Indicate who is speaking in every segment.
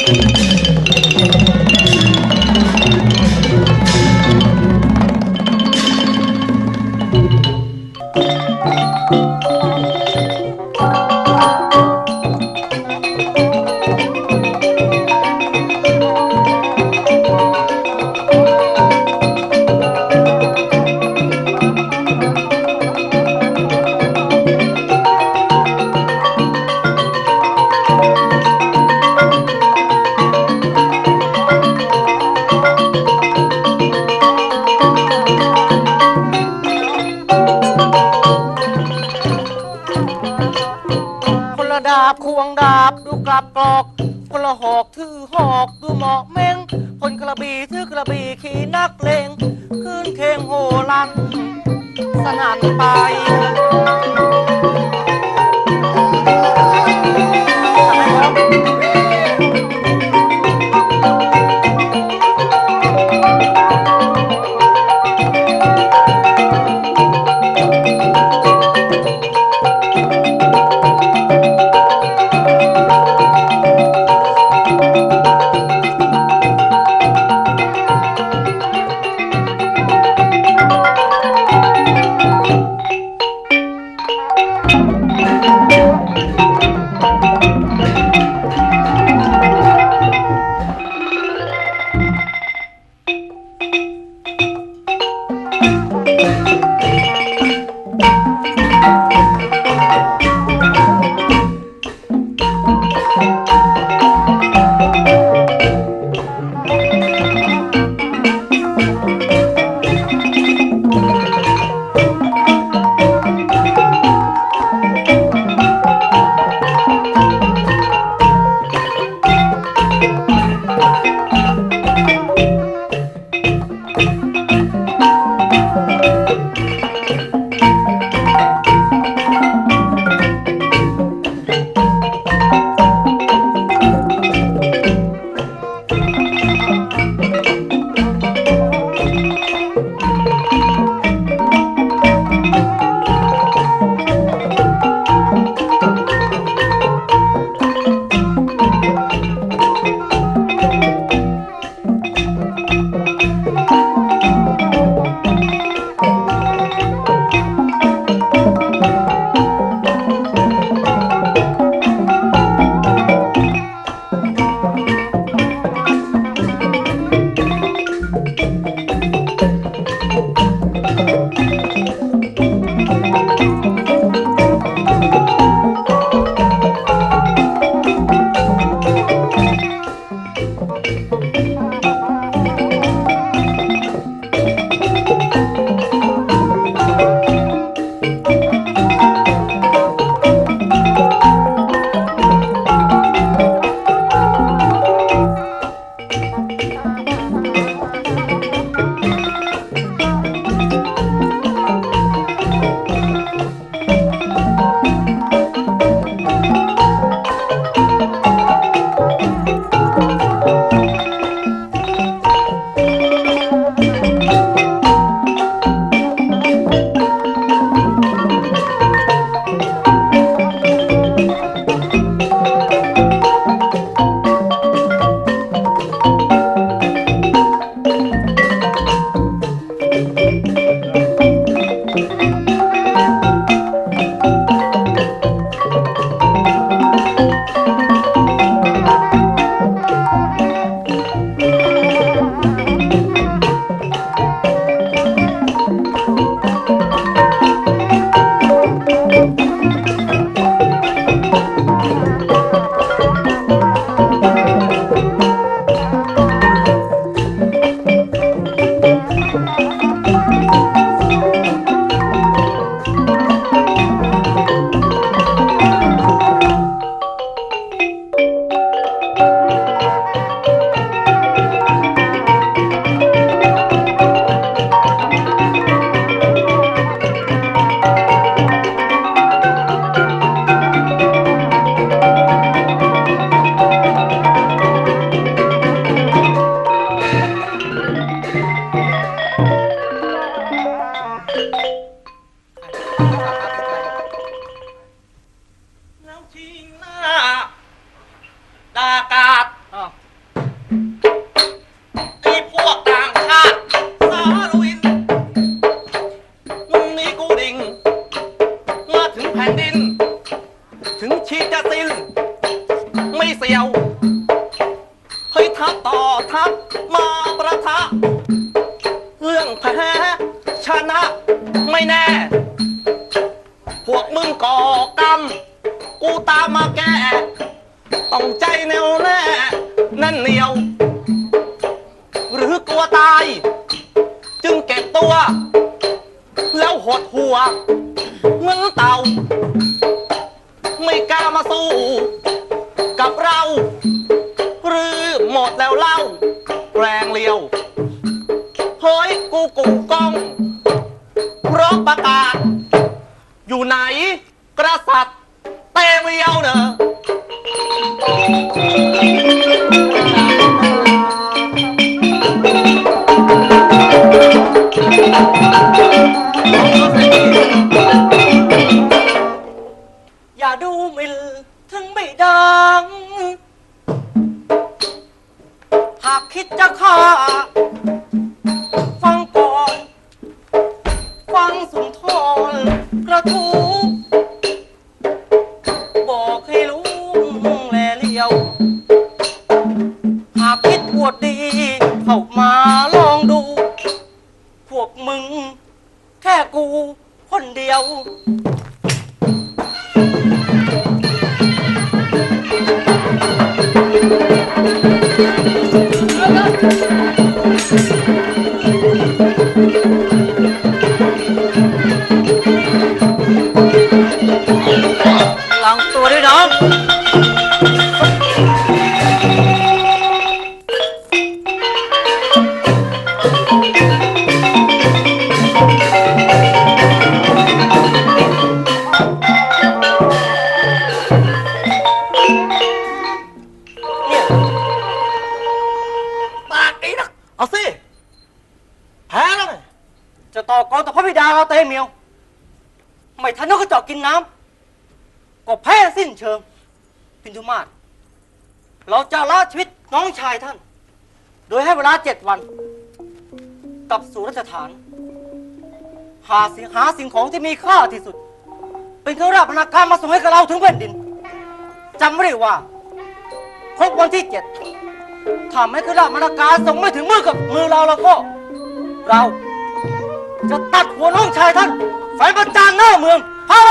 Speaker 1: คนาบดูกลับกรอกคนละหอกถือหอกดูหมอกเม้งคนกระบี่ถือกระบี่ขี่นักเลงขึ้นเคงโหลันสนั่นไปทำไมครับ
Speaker 2: Thank you. Thank you. ก่อกรรม กูตามมาแก้ต้องใจแน่วแน่นั่นเหนียว หรือกลัวตาย จึงเก็บตัว แล้วหดหัวเหมือนเต่า ไม่กล้ามาสู้ กับเรา หรือหมดแล้วเล่า แรงเลียว เฮ้ยกูกูกล้อง อยู่ไหน กษัตริย์เตเมี
Speaker 1: ยวเนอะ Thank you. ่ดาเราเตเมียว ไม่ทันนกกระจอกกินน้ำก็แพ้สิ้นเชิง พินทุมาศเราจะละชีวิตน้องชายท่าน โดยให้เวลาเจ็ดวันกลับสู่ราชฐาน หาสิ่งหาสิ่งของที่มีค่าที่สุด เป็นเครื่องราชบรรณาการมาส่งให้กับเราถึงแผ่นดินจำไว้เลยว่าครบวันที่เจ็ดทำให้เครื่องราชบรรณาการส่งไม่ถึงมือกับมือเราแล้วก็ เรา จะตัดหัวน้องชายท่านไฟประจานหน้าเมืองพาไป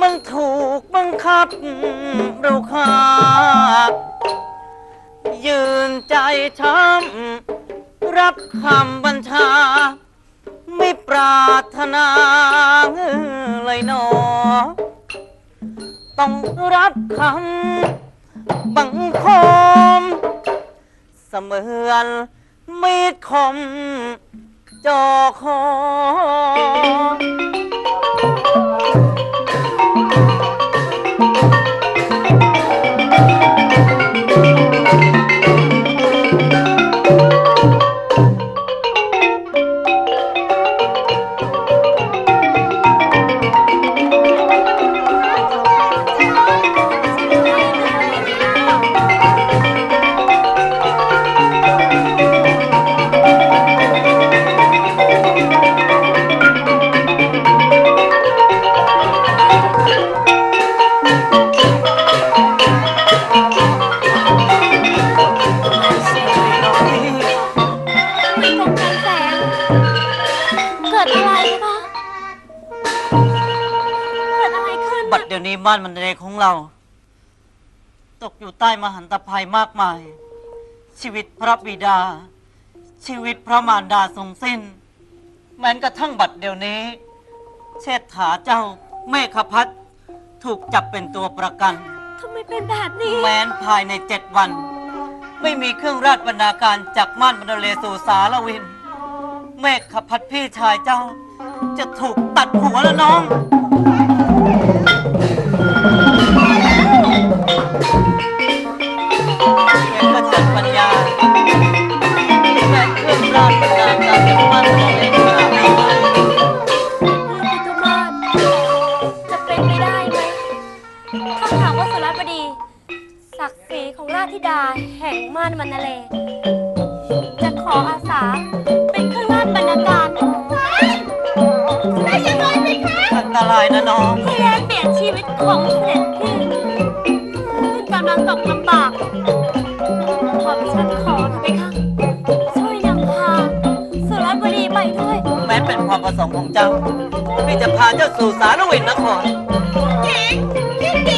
Speaker 1: มันถูกบังคับเราขาดยืนใจช้ำรับคำบัญชา ไม่ปรารถนาเลยหนอ ต้องรับคำบังคมเสมือนมีดคม จอคอ
Speaker 3: บัดเดี๋ยวนี้บ้านมันเดของเรา ตกอยู่ใต้มหันตภัยมากมาย ชีวิตพระบิดา ชีวิตพระมารดาทรงสิ้น แม้กระทั่งบัดเดี๋ยวนี้ เชษฐาเจ้าเมฆพัฒถูกจับเป็นตัวประกัน
Speaker 4: ทำไมเป็นแบบนี้
Speaker 3: แม้นภายในเจ็ดวัน ไม่มีเครื่องราชบรรณาการจากม่านบรรเลสู่สารวิน เมฆพัฒพี่ชายเจ้า จะถูกตัดหัวแล้วน้อง
Speaker 4: Thank you. ำลังตกลำบากขอฉันขอได้ไหมคะช่วยนำพาสุรบุรีไปด้วย
Speaker 3: แม้เป็นความประสงค์ของเจ้าที่จะพาเจ้าสู่สารวินนคร
Speaker 4: หญิงหญิง